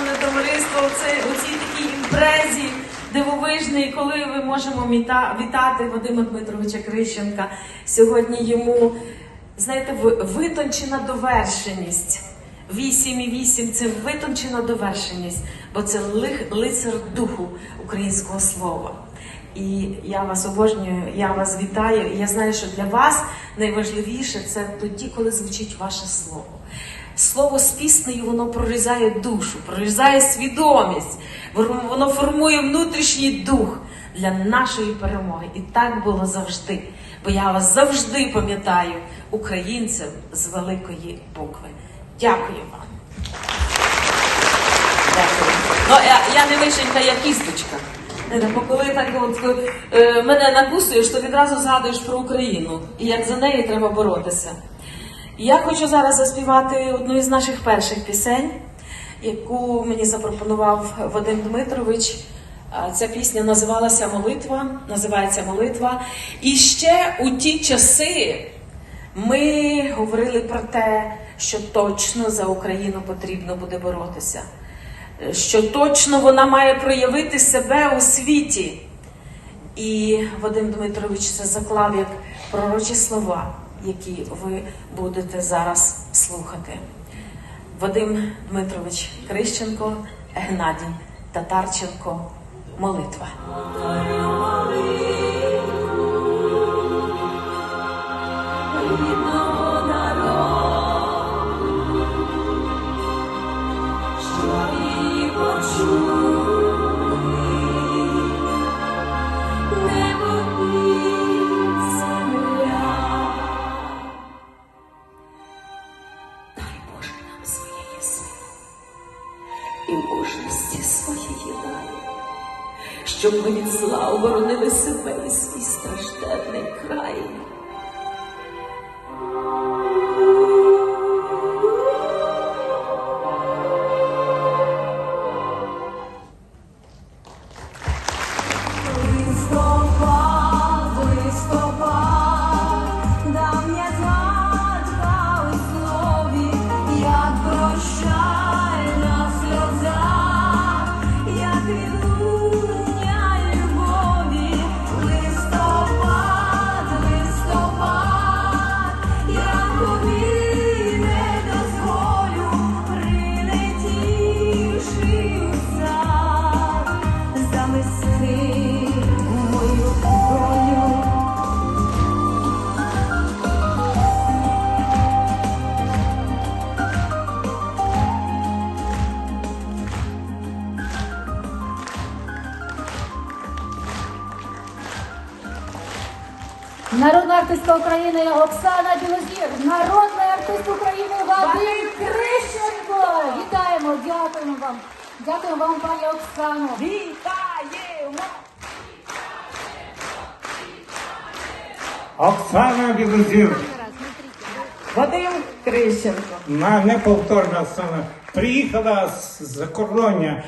шановне товариство, у цій такій імпрезі дивовижній, коли ми можемо вітати Вадима Дмитровича Крищенка. Сьогодні йому, знаєте, витончена довершеність. Вісім і вісім це витончена довершеність, бо це лицар духу українського слова. І я вас обожнюю, я вас вітаю. І я знаю, що для вас найважливіше це тоді, коли звучить ваше слово. Слово з піснею воно прорізає душу, прорізає свідомість, воно формує внутрішній дух для нашої перемоги. І так було завжди. Бо я вас завжди пам'ятаю українцем з великої букви. Дякую вам. Дякую. Ну, я, я не вишенька, я кісточка. Бо коли так от е, мене накусуєш, то відразу згадуєш про Україну і як за неї треба боротися. Я хочу зараз заспівати одну із наших перших пісень, яку мені запропонував Вадим Дмитрович. Ця пісня називалася Молитва, називається Молитва. І ще у ті часи ми говорили про те, що точно за Україну потрібно буде боротися, що точно вона має проявити себе у світі. І Вадим Дмитрович це заклав як пророчі слова, які ви будете зараз слухати. Вадим Дмитрович Крищенко, Геннадій Татарченко. Молитва. що її і мужності своєї дай, щоб ми від зла оборонили себе і свій стражденний край. Народна артистка України Оксана Білозір, народний артист України Вадим Крищенко. Вітаємо, дякуємо вам. Дякуємо вам, пані Оксано. Вітаємо! Оксана Білозір, Вадим Крищенко. на неповторна сцена, приїхала з закордоння